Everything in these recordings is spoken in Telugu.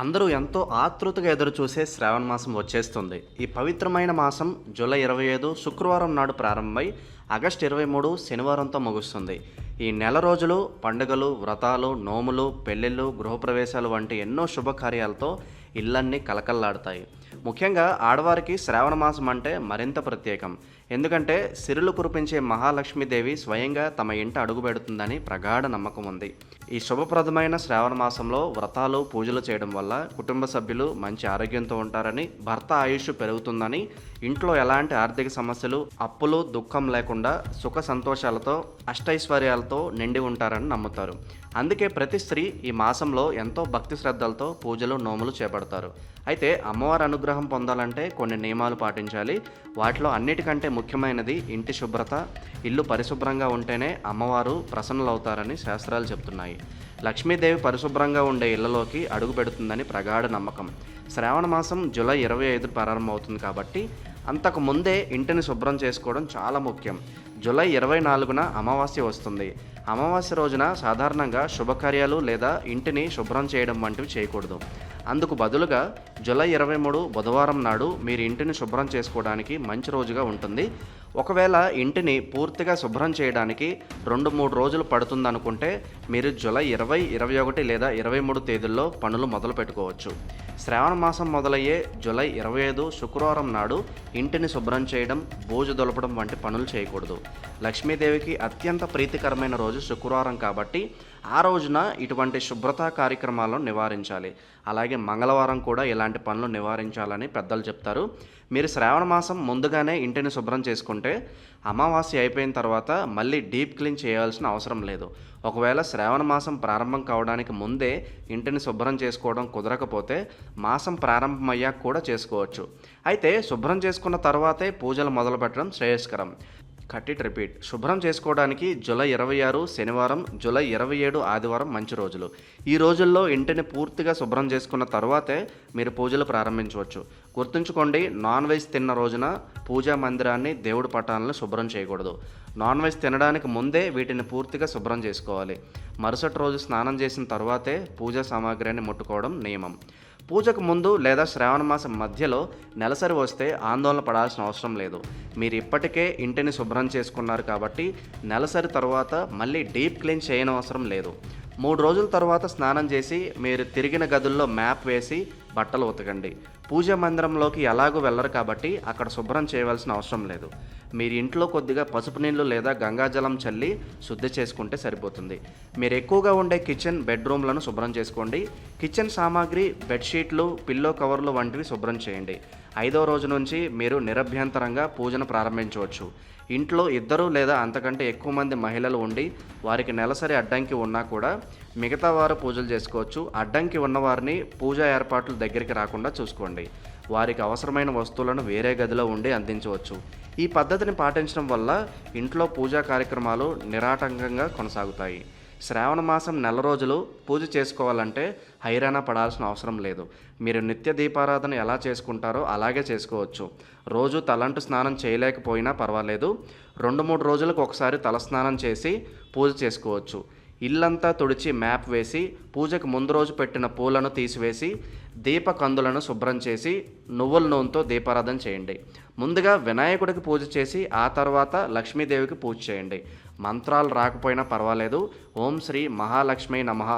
అందరూ ఎంతో ఆతృతగా ఎదురుచూసే శ్రావణ మాసం వచ్చేస్తుంది. ఈ పవిత్రమైన మాసం జూలై ఇరవై ఐదు శుక్రవారం నాడు ప్రారంభమై ఆగస్టు ఇరవై మూడు శనివారంతో ముగుస్తుంది. ఈ నెల రోజులు పండుగలు వ్రతాలు నోములు పెళ్ళిళ్ళు గృహప్రవేశాలు వంటి ఎన్నో శుభకార్యాలతో ఇళ్ళన్నీ కలకల్లాడతాయి ముఖ్యంగా ఆడవారికి శ్రావణ మాసం అంటే మరింత ప్రత్యేకం. ఎందుకంటే సిరులు కురిపించే మహాలక్ష్మీదేవి స్వయంగా తమ ఇంట అడుగుపెడుతుందని ప్రగాఢ నమ్మకం ఉంది. ఈ శుభప్రదమైన శ్రావణ మాసంలో వ్రతాలు పూజలు చేయడం వల్ల కుటుంబ సభ్యులు మంచి ఆరోగ్యంతో ఉంటారని భర్త ఆయుష్ పెరుగుతుందని ఇంట్లో ఎలాంటి ఆర్థిక సమస్యలు అప్పులు దుఃఖం లేకుండా సుఖ సంతోషాలతో అష్టైశ్వర్యాలతో నిండి ఉంటారని నమ్ముతారు. అందుకే ప్రతి స్త్రీ ఈ మాసంలో ఎంతో భక్తి శ్రద్ధలతో పూజలు నోములు చేపడతారు. అయితే అమ్మవారి అనుగ్రహం పొందాలంటే కొన్ని నియమాలు పాటించాలి. వాటిలో అన్నిటికంటే ముఖ్యమైనది ఇంటి శుభ్రత. ఇల్లు పరిశుభ్రంగా ఉంటేనే అమ్మవారు ప్రసన్నలవుతారని శాస్త్రాలు చెప్తున్నాయి. లక్ష్మీదేవి పరిశుభ్రంగా ఉండే ఇళ్ళలోకి అడుగు పెడుతుందని ప్రగాఢ నమ్మకం. శ్రావణ మాసం జూలై ఇరవై ఐదు ప్రారంభమవుతుంది కాబట్టి అంతకు ముందే ఇంటిని శుభ్రం చేసుకోవడం చాలా ముఖ్యం. జూలై ఇరవై నాలుగున అమావాస్య వస్తుంది. అమావాస్య రోజున సాధారణంగా శుభకార్యాలు లేదా ఇంటిని శుభ్రం చేయడం వంటివి చేయకూడదు. అందుకు బదులుగా జూలై ఇరవై మూడు బుధవారం నాడు మీరు ఇంటిని శుభ్రం చేసుకోవడానికి మంచి రోజుగా ఉంటుంది. ఒకవేళ ఇంటిని పూర్తిగా శుభ్రం చేయడానికి రెండు మూడు రోజులు పడుతుందనుకుంటే మీరు జూలై ఇరవై ఇరవై ఒకటి లేదా ఇరవై మూడు తేదీల్లో పనులు మొదలు పెట్టుకోవచ్చు శ్రావణ మాసం మొదలయ్యే జూలై ఇరవై ఐదు శుక్రవారం నాడు ఇంటిని శుభ్రం చేయడం బోజు దొలపడం వంటి పనులు చేయకూడదు. లక్ష్మీదేవికి అత్యంత ప్రీతికరమైన రోజు శుక్రవారం కాబట్టి ఆ రోజున ఇటువంటి శుభ్రతా కార్యక్రమాలను నివారించాలి. అలాగే మంగళవారం కూడా ఇలాంటి పనులు నివారించాలని పెద్దలు చెప్తారు. మీరు శ్రావణ మాసం ముందుగానే ఇంటిని శుభ్రం చేసుకుంటే అమావాస్య అయిపోయిన తర్వాత మళ్ళీ డీప్ క్లీన్ చేయాల్సిన అవసరం లేదు. ఒకవేళ శ్రావణ మాసం ప్రారంభం కావడానికి ముందే ఇంటిని శుభ్రం చేసుకోవడం కుదరకపోతే మాసం ప్రారంభమయ్యాక కూడా చేసుకోవచ్చు. అయితే శుభ్రం చేసుకున్న తర్వాతే పూజలు మొదలు పెట్టడం శ్రేయస్కరం కట్టిట్ రిపీట్. శుభ్రం చేసుకోవడానికి జూలై ఇరవై ఆరు శనివారం జూలై ఇరవై ఏడు ఆదివారం మంచి రోజులు. ఈ రోజుల్లో ఇంటిని పూర్తిగా శుభ్రం చేసుకున్న తర్వాతే మీరు పూజలు ప్రారంభించవచ్చు. గుర్తుంచుకోండి నాన్ వెజ్ తిన్న రోజున పూజా మందిరాన్ని దేవుడి పటాలను శుభ్రం చేయకూడదు. నాన్ వెజ్ తినడానికి ముందే వీటిని పూర్తిగా శుభ్రం చేసుకోవాలి. మరుసటి రోజు స్నానం చేసిన తర్వాతే పూజా సామాగ్రిని ముట్టుకోవడం నియమం. పూజకు ముందు లేదా శ్రావణ మాసం మధ్యలో నెలసరి వస్తే ఆందోళన పడాల్సిన అవసరం లేదు. మీరు ఇప్పటికే ఇంటిని శుభ్రం చేసుకున్నారు కాబట్టి నెలసరి తర్వాత మళ్ళీ డీప్ క్లీన్ చేయనవసరం లేదు. మూడు రోజుల తర్వాత స్నానం చేసి మీరు తిరిగిన గదుల్లో మ్యాప్ వేసి బట్టలు ఉతకండి. పూజా మందిరంలోకి ఎలాగూ వెళ్ళరు కాబట్టి అక్కడ శుభ్రం చేయవలసిన అవసరం లేదు. మీరు ఇంట్లో కొద్దిగా పసుపు నీళ్ళు లేదా గంగాజలం చల్లి శుద్ధి చేసుకుంటే సరిపోతుంది. మీరు ఎక్కువగా ఉండే కిచెన్ బెడ్రూమ్లను శుభ్రం చేసుకోండి. కిచెన్ సామాగ్రి బెడ్షీట్లు పిల్లో కవర్లు వంటివి శుభ్రం చేయండి. ఐదో రోజు నుంచి మీరు నిరభ్యంతరంగా పూజను ప్రారంభించవచ్చు. ఇంట్లో ఇద్దరు లేదా అంతకంటే ఎక్కువ మంది మహిళలు ఉండి వారికి నెలసరి అడ్డంకి ఉన్నా కూడా మిగతా వారు పూజలు చేసుకోవచ్చు. అడ్డంకి ఉన్నవారిని పూజా ఏర్పాట్లు దగ్గరికి రాకుండా చూసుకోండి. వారికి అవసరమైన వస్తువులను వేరే గదిలో ఉండి అందించవచ్చు. ఈ పద్ధతిని పాటించడం వల్ల ఇంట్లో పూజా కార్యక్రమాలు నిరాటంకంగా కొనసాగుతాయి. శ్రావణ మాసం నెల రోజులు పూజ చేసుకోవాలంటే హైరాణ పడాల్సిన అవసరం లేదు. మీరు నిత్య దీపారాధన ఎలా చేసుకుంటారో అలాగే చేసుకోవచ్చు. రోజు తలంటు స్నానం చేయలేకపోయినా పర్వాలేదు. రెండు మూడు రోజులకు ఒకసారి తలస్నానం చేసి పూజ చేసుకోవచ్చు. ఇల్లంతా తుడిచి మ్యాప్ వేసి పూజకు ముందు రోజు పెట్టిన పూలను తీసివేసి దీప కందులను శుభ్రం చేసి నువ్వుల నూనెతో దీపారాధన చేయండి. ముందుగా వినాయకుడికి పూజ చేసి ఆ తర్వాత లక్ష్మీదేవికి పూజ చేయండి. మంత్రాలు రాకపోయినా పర్వాలేదు. ఓం శ్రీ మహాలక్ష్మి నమః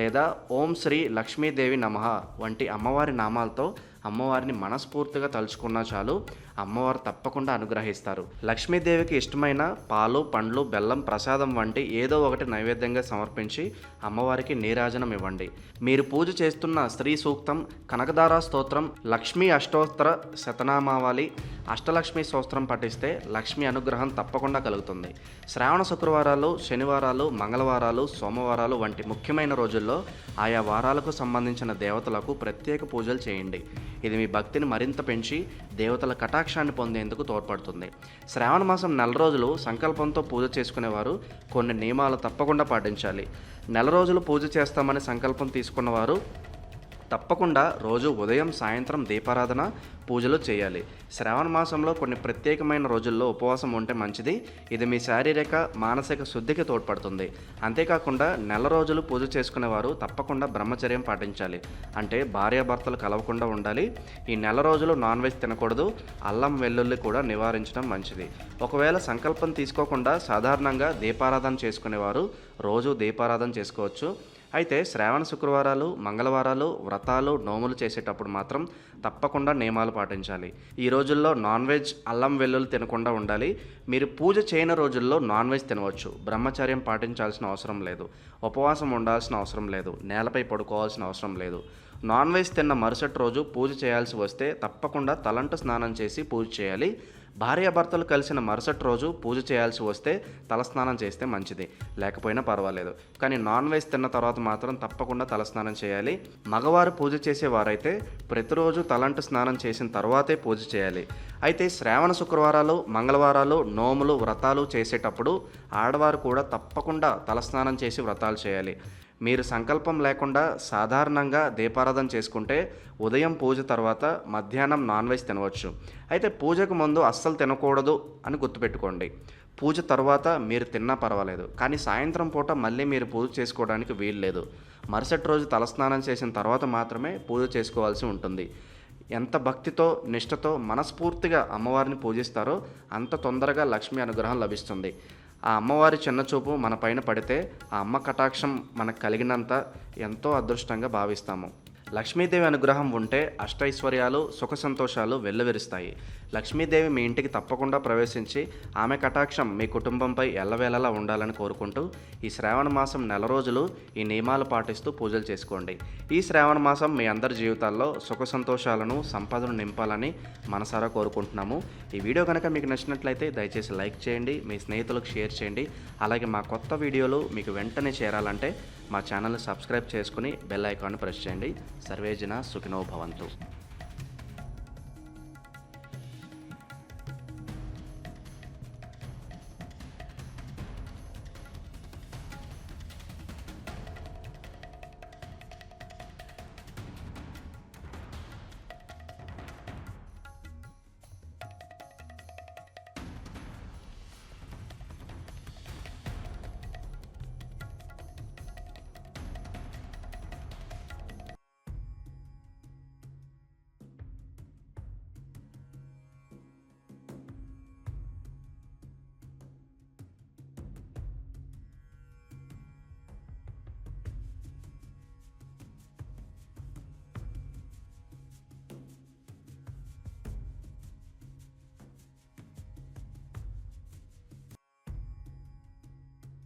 లేదా ఓం శ్రీ లక్ష్మీదేవి నమః వంటి అమ్మవారి నామాలతో అమ్మవారిని మనస్ఫూర్తిగా తలుచుకున్నా చాలు. అమ్మవారు తప్పకుండా అనుగ్రహిస్తారు. లక్ష్మీదేవికి ఇష్టమైన పాలు పండ్లు బెల్లం ప్రసాదం వంటి ఏదో ఒకటి నైవేద్యంగా సమర్పించి అమ్మవారికి నీరాజనం ఇవ్వండి. మీరు పూజ చేస్తున్న స్త్రీ సూక్తం కనకదార స్తోత్రం లక్ష్మీ అష్టోత్తర శతనామావళి అష్టలక్ష్మి స్తోత్రం పఠిస్తే లక్ష్మి అనుగ్రహం తప్పకుండా కలుగుతుంది. శ్రావణ శుక్రవారాలు శనివారాలు మంగళవారాలు సోమవారాలు వంటి ముఖ్యమైన రోజుల్లో ఆయా వారాలకు సంబంధించిన దేవతలకు ప్రత్యేక పూజలు చేయండి. ఇది మీ భక్తిని మరింత పెంచి దేవతల కటాక్షాన్ని పొందేందుకు తోడ్పడుతుంది. శ్రావణ మాసం నెల రోజులు సంకల్పంతో పూజ చేసుకునేవారు కొన్ని నియమాలు తప్పకుండా పాటించాలి. నెల రోజులు పూజ చేస్తామని సంకల్పం తీసుకున్నవారు తప్పకుండా రోజు ఉదయం సాయంత్రం దీపారాధన పూజలు చేయాలి. శ్రావణ మాసంలో కొన్ని ప్రత్యేకమైన రోజుల్లో ఉపవాసం ఉంటే మంచిది. ఇది మీ శారీరక మానసిక శుద్ధికి తోడ్పడుతుంది. అంతేకాకుండా నెల రోజులు పూజ చేసుకునేవారు తప్పకుండా బ్రహ్మచర్యం పాటించాలి. అంటే భార్యాభర్తలు కలవకుండా ఉండాలి. ఈ నెల రోజులు నాన్ వెజ్ తినకూడదు. అల్లం వెల్లుల్లి కూడా నివారించడం మంచిది. ఒకవేళ సంకల్పం తీసుకోకుండా సాధారణంగా దీపారాధన చేసుకునేవారు రోజు దీపారాధన చేసుకోవచ్చు. అయితే శ్రావణ శుక్రవారాలు మంగళవారాలు వ్రతాలు నోములు చేసేటప్పుడు మాత్రం తప్పకుండా నియమాలు పాటించాలి. ఈ రోజుల్లో నాన్ వెజ్ అల్లం వెల్లుల్లి తినకుండా ఉండాలి. మీరు పూజ చేయని రోజుల్లో నాన్ వెజ్ తినవచ్చు. బ్రహ్మచర్యం పాటించాల్సిన అవసరం లేదు. ఉపవాసం ఉండాల్సిన అవసరం లేదు. నేలపై పడుకోవాల్సిన అవసరం లేదు. నాన్ వెజ్ తిన్న మరుసటి రోజు పూజ చేయాల్సి వస్తే తప్పకుండా తలంటు స్నానం చేసి పూజ చేయాలి. భార్యాభర్తలు కలిసిన మరుసటి రోజు పూజ చేయాల్సి వస్తే తలస్నానం చేస్తే మంచిది. లేకపోయినా పర్వాలేదు. కానీ నాన్ వెజ్ తిన్న తర్వాత మాత్రం తప్పకుండా తలస్నానం చేయాలి. మగవారు పూజ చేసేవారైతే ప్రతిరోజు తలంటు స్నానం చేసిన తర్వాతే పూజ చేయాలి. అయితే శ్రావణ శుక్రవారాలు మంగళవారాలు నోములు వ్రతాలు చేసేటప్పుడు ఆడవారు కూడా తప్పకుండా తలస్నానం చేసి వ్రతాలు చేయాలి. మీరు సంకల్పం లేకుండా సాధారణంగా దీపారాధన చేసుకుంటే ఉదయం పూజ తర్వాత మధ్యాహ్నం నాన్ వెజ్ తినవచ్చు. అయితే పూజకు ముందు అస్సలు తినకూడదు అని గుర్తుపెట్టుకోండి. పూజ తర్వాత మీరు తిన్నా పర్వాలేదు. కానీ సాయంత్రం పూట మళ్ళీ మీరు పూజ చేసుకోవడానికి వీలు లేదు. మరుసటి రోజు తలస్నానం చేసిన తర్వాత మాత్రమే పూజ చేసుకోవాల్సి ఉంటుంది. ఎంత భక్తితో నిష్టతో మనస్ఫూర్తిగా అమ్మవారిని పూజిస్తారో అంత తొందరగా లక్ష్మి అనుగ్రహం లభిస్తుంది. ఆ అమ్మవారి చిన్న చూపు మన పైన పడితే ఆ అమ్మ కటాక్షం మనకు కలిగినంత ఎంతో అదృష్టంగా భావిస్తాము. లక్ష్మీదేవి అనుగ్రహం ఉంటే అష్టైశ్వర్యాలు సుఖ సంతోషాలు వెల్లవిరుస్తాయి. లక్ష్మీదేవి మీ ఇంటికి తప్పకుండా ప్రవేశించి ఆమె కటాక్షం మీ కుటుంబంపై ఎల్లవేళలా ఉండాలని కోరుకుంటూ ఈ శ్రావణ మాసం నెల రోజులు ఈ నియమాలు పాటిస్తూ పూజలు చేసుకోండి. ఈ శ్రావణ మాసం మీ అందరి జీవితాల్లో సుఖ సంతోషాలను సంపదను నింపాలని మనసారా కోరుకుంటున్నాము. ఈ వీడియో కనుక మీకు నచ్చినట్లయితే దయచేసి లైక్ చేయండి మీ స్నేహితులకు షేర్ చేయండి. అలాగే మా కొత్త వీడియోలు మీకు వెంటనే చేరాలంటే మా ఛానల్ని సబ్స్క్రైబ్ చేసుకుని బెల్ ఐకాన్ ప్రెస్ చేయండి. సర్వేజన సుఖినో భవంతు.